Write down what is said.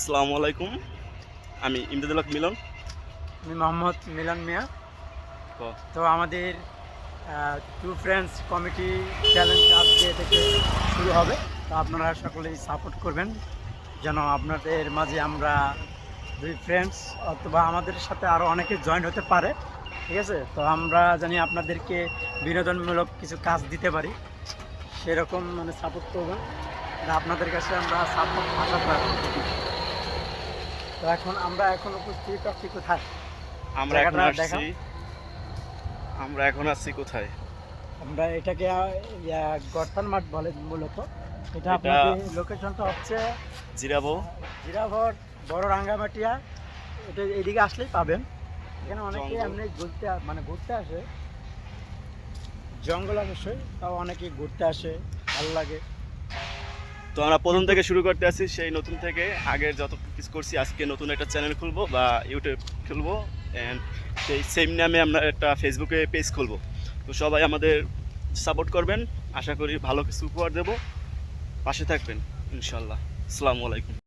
আসসালামু আলাইকুম। আমি ইমদাদুল হক মিলন। আমি মোহাম্মদ মিলন মিয়া। তো আমাদের টু ফ্রেন্ডস কমিটি চ্যালেঞ্জ আজকে থেকে শুরু হবে। তো আপনারা সকলেই সাপোর্ট করবেন। যেন আপনাদের মাঝে আমরা দুই ফ্রেন্ডস অথবা আমাদের সাথে আরও অনেকে জয়েন হতে পারে। ঠিক আছে? তো আমরা জানি আপনাদেরকে বিনোদনমূলক কিছু কাজ দিতে পারি। সেরকম মানে সাপোর্ট করবেন। আপনাদের কাছে আমরা সাপোর্ট আশা রাখি তো এখন আমরা এখন উপস্থিত আছি কোথায়? আমরা এখন আসছি। আমরা এখন আসছি কোথায়? আমরা এটাকে গর্তান মাঠ বলে মূলত। এটা এটা- আপনাদের লোকেশনটা হচ্ছে জিরাবো। জিরাভর বড় রাঙ্গামাটিয়া এটা এদিকে আসলেই পাবেন। এখানে অনেকে এমনি ঘুরতে মানে ঘুরতে আসে। জঙ্গল অবশ্যই তাও অনেকে ঘুরতে আসে। ভালো লাগে। তো আমরা প্রথম থেকে শুরু করতে আসি সেই নতুন থেকে। আগের যত কিছু করছি, আজকে নতুন একটা চ্যানেল খুলবো বা ইউটিউব খুলবো অ্যান্ড সেই সেম নামে আমরা একটা ফেসবুকে পেজ খুলবো। তো সবাই আমাদের সাপোর্ট করবেন। আশা করি ভালো কিছু উপহার দেবো। পাশে থাকবেন, ইনশাল্লাহ। আসসালামু আলাইকুম।